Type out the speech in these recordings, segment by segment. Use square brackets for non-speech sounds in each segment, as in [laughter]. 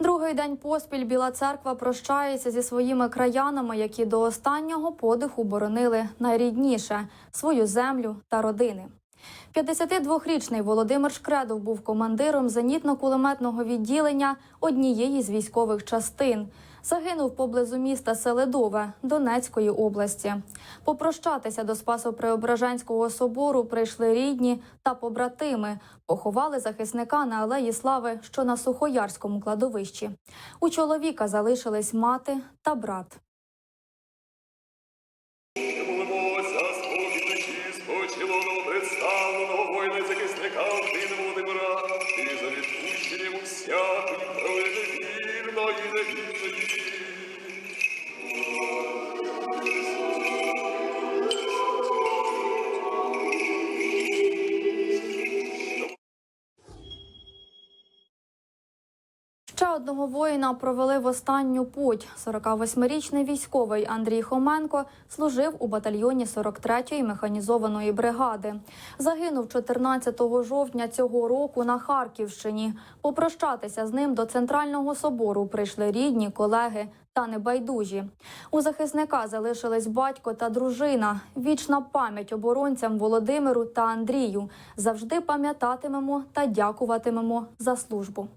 Другий день поспіль Біла церква прощається зі своїми краянами, які до останнього подиху боронили найрідніше свою землю та родини. 52-річний Володимир Шкредов був командиром зенітно-кулеметного відділення однієї з військових частин. Загинув поблизу міста Селедове Донецької області. Попрощатися до Спасо-Преображенського собору прийшли рідні та побратими. Поховали захисника на алеї Слави, що на Сухоярському кладовищі. У чоловіка залишились мати та брат. Одного воїна провели в останню путь. 48-річний військовий Андрій Хоменко служив у батальйоні 43-ї механізованої бригади. Загинув 14 жовтня цього року на Харківщині. Попрощатися з ним до центрального собору прийшли рідні, колеги та небайдужі. У захисника залишились батько та дружина. Вічна пам'ять оборонцям Володимиру та Андрію. Завжди пам'ятатимемо та дякуватимемо за службу.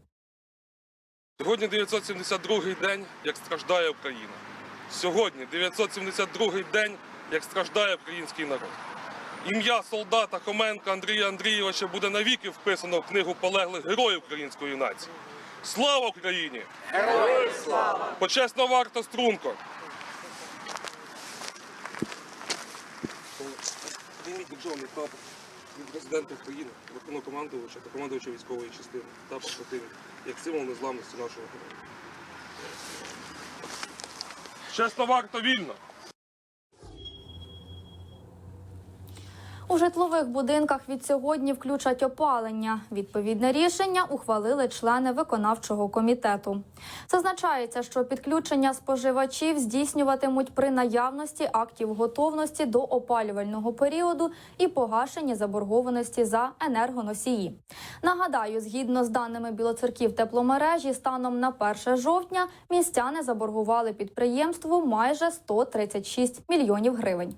Сьогодні 972-й день, як страждає Україна. Сьогодні 972-й день, як страждає український народ. Ім'я солдата Хоменка Андрія Андрійовича буде навіки вписано в книгу полеглих героїв української нації. Слава Україні! Героям слава! Почесна варта струнко! Прийміть державний прапор від президента України, Верховнокомандувача та командувача військової частини та побратимів, як символ незламності нашого героя. Чесно варто вільно! У житлових будинках від сьогодні включать опалення. Відповідне рішення ухвалили члени виконавчого комітету. Зазначається, що підключення споживачів здійснюватимуть при наявності актів готовності до опалювального періоду і погашення заборгованості за енергоносії. Нагадаю, згідно з даними білоцерків тепломережі, станом на 1 жовтня містяни заборгували підприємству майже 136 мільйонів гривень.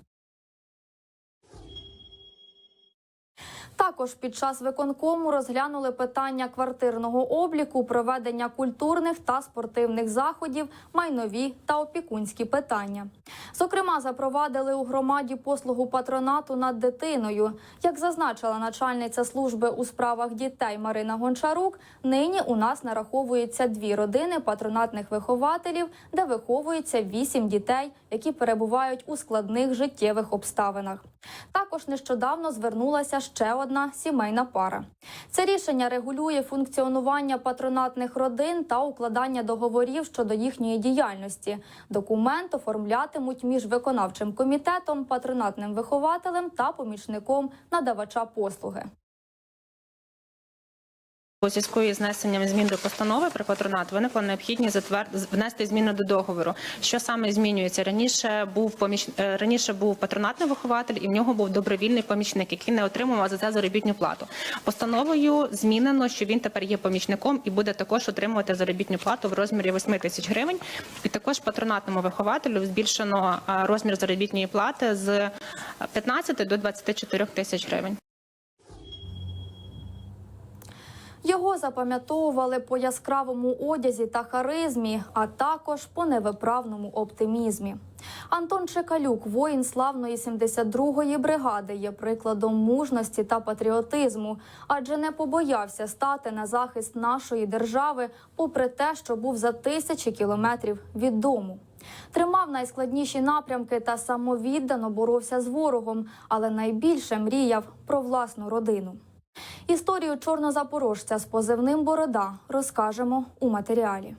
Також під час виконкому розглянули питання квартирного обліку, проведення культурних та спортивних заходів, майнові та опікунські питання. Зокрема, запровадили у громаді послугу патронату над дитиною. Як зазначила начальниця служби у справах дітей Марина Гончарук, нині у нас нараховується дві родини патронатних вихователів, де виховується вісім дітей, які перебувають у складних життєвих обставинах. Також нещодавно звернулася ще одна сімейна пара. Це рішення регулює функціонування патронатних родин та укладання договорів щодо їхньої діяльності. Документ оформлятимуть між виконавчим комітетом, патронатним вихователем та помічником надавача послуги. У зв'язку із внесенням змін до постанови про патронат виникла необхідність затвер... внести зміну до договору. Що саме змінюється? Раніше був поміч... е, раніше був патронатний вихователь, і в нього був добровільний помічник, який не отримував за це заробітну плату. Постановою змінено, що він тепер є помічником і буде також отримувати заробітну плату в розмірі 8 тисяч гривень. І також патронатному вихователю збільшено е, розмір заробітної плати з 15 до 24 тисяч гривень. Його запам'ятовували по яскравому одязі та харизмі, а також по невиправному оптимізмі. Антон Чекалюк, воїн славної 72-ї бригади, є прикладом мужності та патріотизму, адже не побоявся стати на захист нашої держави, попри те, що був за тисячі кілометрів від дому. Тримав найскладніші напрямки та самовіддано боровся з ворогом, але найбільше мріяв про власну родину. Історію чорнозапорожця з позивним Борода розкажемо у матеріалі.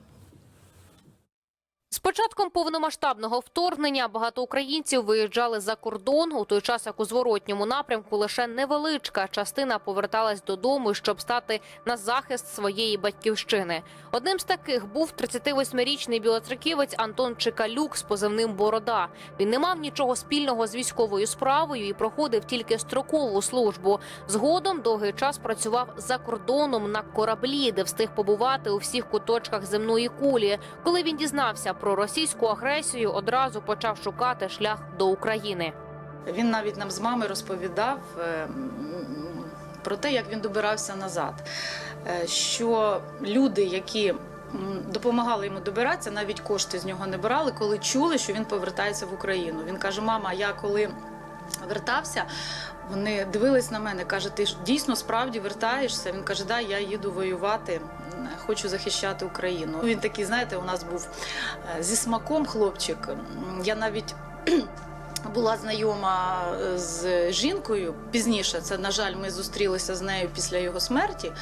З початком повномасштабного вторгнення багато українців виїжджали за кордон у той час, як у зворотньому напрямку лише невеличка частина поверталась додому, щоб стати на захист своєї батьківщини. Одним з таких був 38-річний білоцерківець Антон Чикалюк з позивним Борода. Він не мав нічого спільного з військовою справою і проходив тільки строкову службу. Згодом довгий час працював за кордоном на кораблі, де встиг побувати у всіх куточках земної кулі. Коли він дізнався про російську агресію, одразу почав шукати шлях до України. Він навіть нам з мами розповідав е, про те, як він добирався назад. Е, Що люди, які допомагали йому добиратися, навіть кошти з нього не брали, коли чули, що він повертається в Україну. Він каже: Мама, я коли вертався. Вони дивились на мене, каже, ти ж дійсно справді вертаєшся. Він каже, да, я їду воювати, хочу захищати Україну. Він такий, знаєте, у нас був е, зі смаком хлопчик. Я навіть [clears throat] була знайома е, з жінкою пізніше. Це, на жаль, ми зустрілися з нею після його смерті.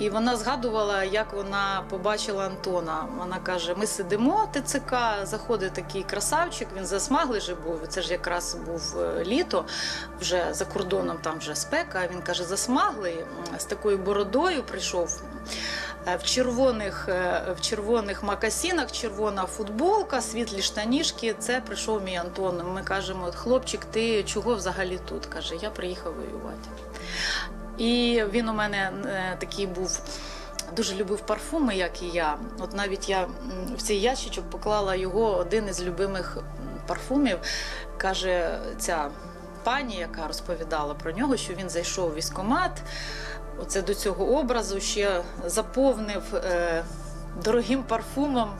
І вона згадувала, як вона побачила Антона. Вона каже: ми сидимо, ТЦК, заходить такий красавчик, він засмаглий же був. Це ж якраз був е, літо, вже за кордоном там вже спека. Він каже, засмаглий, з такою бородою прийшов. Е, В червоних, е, в червоних макасінах, червона футболка, світлі штанішки. Це прийшов мій Антон. Ми кажемо, хлопчик, ти чого взагалі тут? каже, я приїхав воювати. І він у мене е, такий був. Дуже любив парфуми, як і я. От навіть я в цей ящичок поклала його один із любимих парфумів. Каже ця пані, яка розповідала про нього, що він зайшов у військкомат. Оце до цього образу ще заповнив е, дорогим парфумом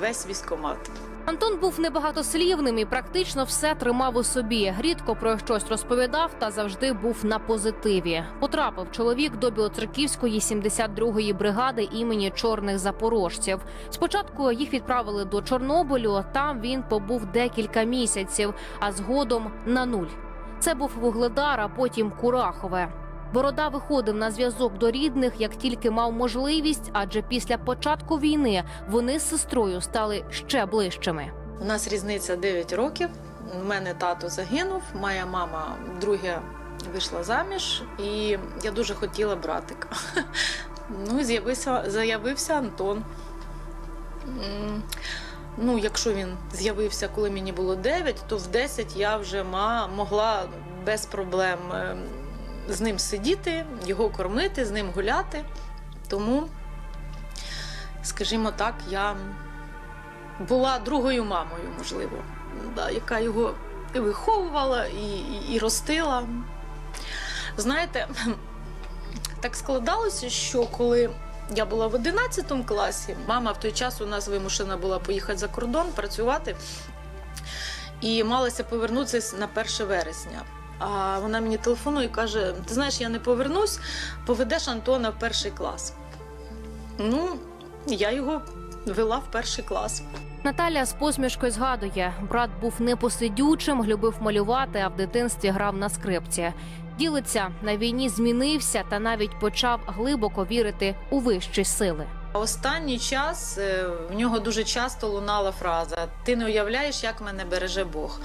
весь військкомат. Антон був небагатослівним і практично все тримав у собі. Рідко про щось розповідав та завжди був на позитиві. Потрапив чоловік до Білоцерківської 72-ї бригади імені чорних запорожців. Спочатку їх відправили до Чорнобилю. Там він побув декілька місяців, а згодом на нуль. Це був Вугледар, а потім Курахове. Борода виходив на зв'язок до рідних, як тільки мав можливість, адже після початку війни вони з сестрою стали ще ближчими. У нас різниця 9 років. У мене тато загинув, моя мама друге вийшла заміж, і я дуже хотіла братика. [laughs] Ну з'явився, заявився Антон. Ну, якщо він з'явився, коли мені було 9, то в 10 я вже могла без проблем е, з ним сидіти, його кормити, з ним гуляти. Тому, скажімо так, я була другою мамою, можливо, да, яка його і виховувала, і, і, і ростила. Знаєте, [clears throat] так складалося, що коли я була в 11 класі, мама в той час у нас вимушена була поїхати за кордон працювати і малася повернутися на 1 вересня. А вона мені телефонує і каже: Ти знаєш, я не повернусь, поведеш Антона в перший клас. Ну, я його вела в перший клас. Наталя з посмішкою згадує, брат був непосидючим, любив малювати, а в дитинстві грав на скрипці. Ділиться на війні змінився та навіть почав глибоко вірити у вищі сили. Останній час е, в нього дуже часто лунала фраза: Ти не уявляєш, як мене береже Бог.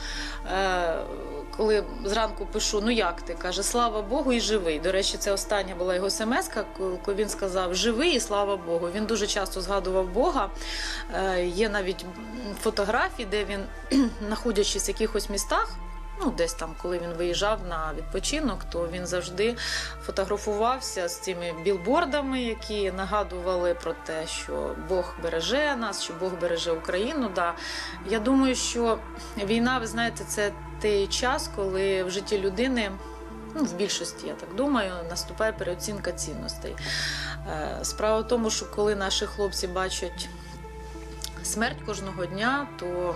Коли зранку пишу, ну як ти? каже, слава Богу, і живий. До речі, це остання була його смс, коли він сказав живий і слава Богу. Він дуже часто згадував Бога. Е, Є навіть фотографії, де він, [clears throat] знаходячись в якихось містах. Ну, десь там, коли він виїжджав на відпочинок, то він завжди фотографувався з цими білбордами, які нагадували про те, що Бог береже нас, що Бог береже Україну. Да. Я думаю, що війна, ви знаєте, це той час, коли в житті людини. Ну, в більшості, я так думаю, наступає переоцінка цінностей. Е, Справа в тому, що коли наші хлопці бачать смерть кожного дня, то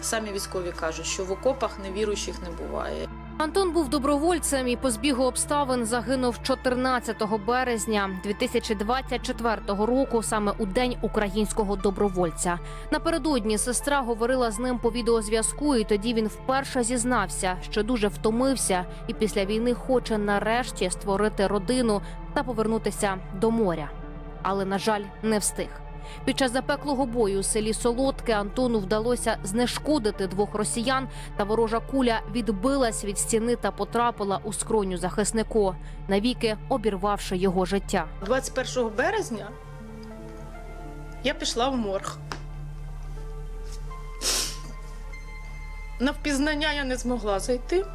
самі військові кажуть, що в окопах невіруючих не буває. Антон був добровольцем і по збігу обставин загинув 14 березня 2024 року, саме у день українського добровольця. Напередодні сестра говорила з ним по відеозв'язку, і тоді він вперше зізнався, що дуже втомився, і після війни хоче нарешті створити родину та повернутися до моря. Але на жаль, не встиг. Під час запеклого бою у селі Солодке Антону вдалося знешкодити двох росіян, та ворожа куля відбилась від стіни та потрапила у скроню захиснику, навіки обірвавши його життя. 21 березня я пішла в морг. На впізнання я не змогла зайти.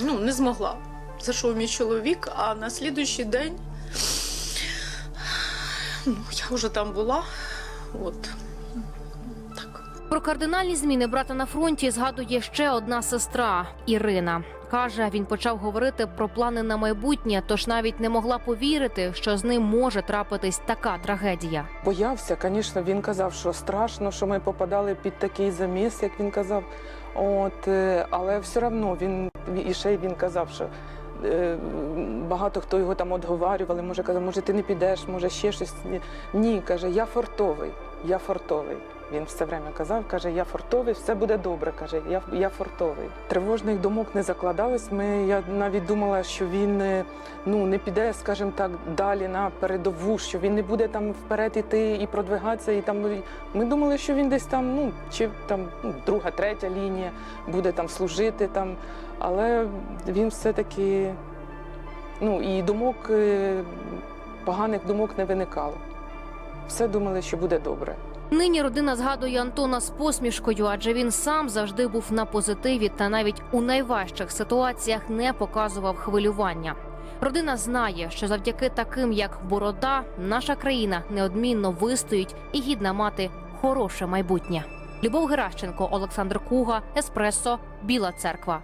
Ну, не змогла. Зайшов мій чоловік, а на слідуючий день ну, я вже там була. От. Так. Про кардинальні зміни брата на фронті згадує ще одна сестра Ірина. Каже, він почав говорити про плани на майбутнє, тож навіть не могла повірити, що з ним може трапитись така трагедія. Боявся, звісно, він казав, що страшно, що ми попадали під такий заміс, як він казав. От, е, але все одно він і ще й він казав, що багато хто його там отговарювали, може казав, може ти не підеш, може ще щось. Ні, каже, я фортовий, я фортовий. Він все время казав, каже, я фортовий, все буде добре. каже, я, я фортовий. Тривожних думок не закладалось. Ми, я навіть думала, що він е, ну, не піде, скажімо так, далі на передову, що він не буде там вперед іти і продвигатися. І там, ну, ми думали, що він десь там, ну, чи там ну, друга, третя лінія, буде там служити там. Але він все-таки, ну, і думок, е, поганих думок не виникало. Все думали, що буде добре. Нині родина згадує Антона з посмішкою, адже він сам завжди був на позитиві та навіть у найважчих ситуаціях не показував хвилювання. Родина знає, що завдяки таким, як Борода, наша країна неодмінно вистоїть і гідна мати хороше майбутнє. Любов Геращенко, Олександр Куга, Еспресо, Біла Церква.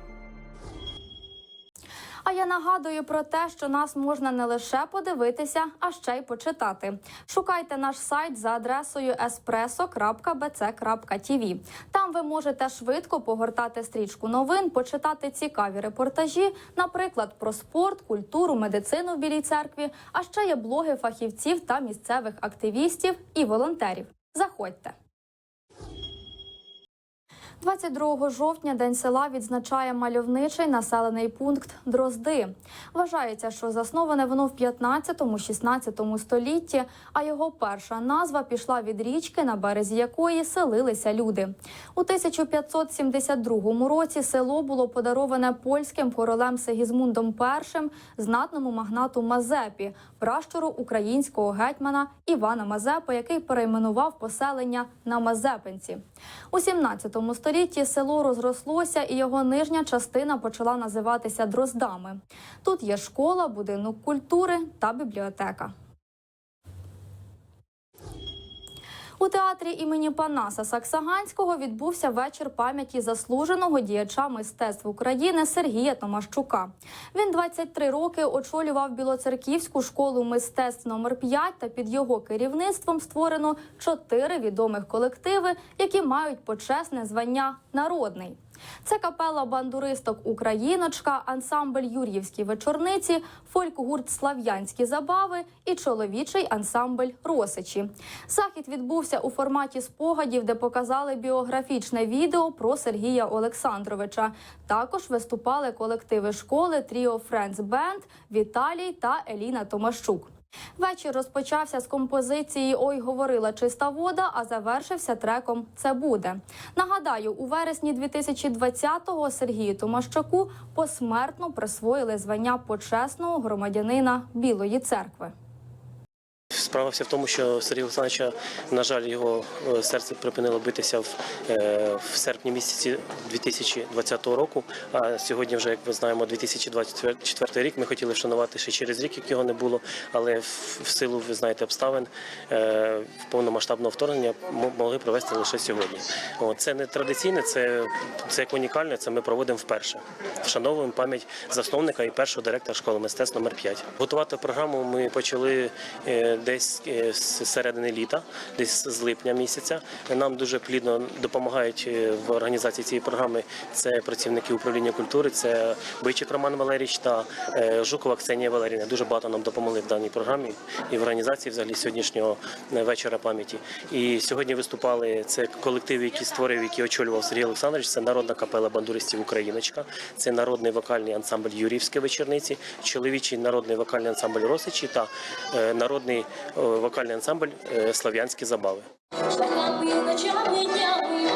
А я нагадую про те, що нас можна не лише подивитися, а ще й почитати. Шукайте наш сайт за адресою espresso.bc.tv. Там ви можете швидко погортати стрічку новин, почитати цікаві репортажі, наприклад, про спорт, культуру, медицину в Білій церкві. А ще є блоги фахівців та місцевих активістів і волонтерів. Заходьте. 22 жовтня День села відзначає мальовничий населений пункт Дрозди. Вважається, що засноване воно в 15-16 столітті, а його перша назва пішла від річки, на березі якої селилися люди. У 1572 році село було подароване польським королем Сигізмундом І знатному магнату Мазепі, пращуру українського гетьмана Івана Мазепи, який перейменував поселення на Мазепинці. У 17 столітті село розрослося, і його нижня частина почала називатися Дроздами. Тут є школа, будинок культури та бібліотека. У театрі імені Панаса Саксаганського відбувся вечір пам'яті заслуженого діяча мистецтв України Сергія Томашчука. Він 23 роки очолював Білоцерківську школу мистецтв номер 5 та під його керівництвом створено чотири відомих колективи, які мають почесне звання народний. Це капела бандуристок Україночка, ансамбль Юр'ївські вечорниці, фольк-гурт Слав'янські забави і чоловічий ансамбль Росичі. Захід відбувся у форматі спогадів, де показали біографічне відео про Сергія Олександровича. Також виступали колективи школи Тріо Френдс Бенд, Віталій та Еліна Томащук. Вечір розпочався з композиції Ой, говорила чиста вода, а завершився треком Це буде. Нагадаю, у вересні 2020-го Сергію Томащаку посмертно присвоїли звання почесного громадянина Білої церкви. Справа вся в тому, що Сергія Олександровича, на жаль, його е, серце припинило битися в, е, в серпні місяці 2020 року. А сьогодні, вже як ми знаємо, 2024 рік. Ми хотіли вшанувати ще через рік, як його не було, але в, в силу, ви знаєте, обставин е, повномасштабного вторгнення могли провести лише сьогодні. О, це не традиційне, це, це як унікальне. Це ми проводимо вперше. Вшановуємо пам'ять засновника і першого директора школи мистецтв номер 5 Готувати програму ми почали е, десь з середини літа, десь з липня місяця. Нам дуже плідно допомагають е, в організації цієї програми. Це працівники управління культури, це Бойчик Роман Валерійович та е, Жукова Ксенія Валерійовна. Дуже багато нам допомогли в даній програмі і в організації взагалі сьогоднішнього е, вечора пам'яті. І сьогодні виступали це колектив, який створив, який очолював Сергій Олександрович. Це народна капела бандуристів Україночка, це народний вокальний ансамбль Юрівське вечорниці, чоловічий народний вокальний ансамбль Росичі та народний вокальний ансамбль Слов'янські забави. Шляхами ночами днями,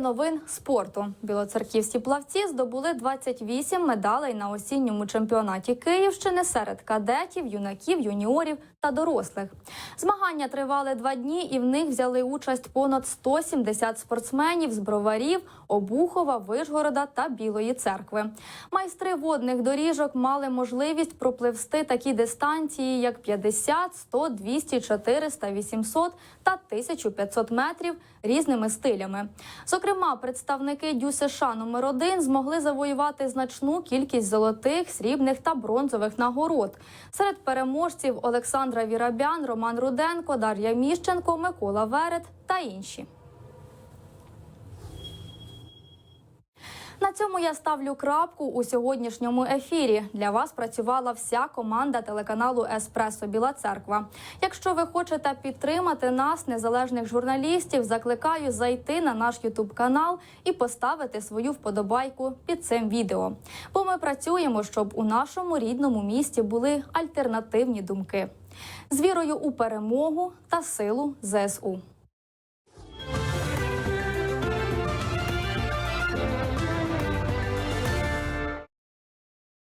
новин спорту. Білоцерківські плавці здобули 28 медалей на осінньому чемпіонаті Київщини серед кадетів, юнаків, юніорів та дорослих. Змагання тривали два дні, і в них взяли участь понад 170 спортсменів з броварів, Обухова, Вишгорода та Білої церкви. Майстри водних доріжок мали можливість пропливсти такі дистанції, як 50, 100, 200, 400, 800 та 1500 метрів різними стилями. Зокрема, представники ДЮСШ номер 1 змогли завоювати значну кількість золотих, срібних та бронзових нагород. Серед переможців Олександра Вірабян, Роман Руденко, Дар'я Міщенко, Микола Верет та інші. На цьому я ставлю крапку у сьогоднішньому ефірі. Для вас працювала вся команда телеканалу Еспресо Біла Церква. Якщо ви хочете підтримати нас, незалежних журналістів, закликаю зайти на наш Ютуб канал і поставити свою вподобайку під цим відео. Бо ми працюємо, щоб у нашому рідному місті були альтернативні думки з вірою у перемогу та силу ЗСУ.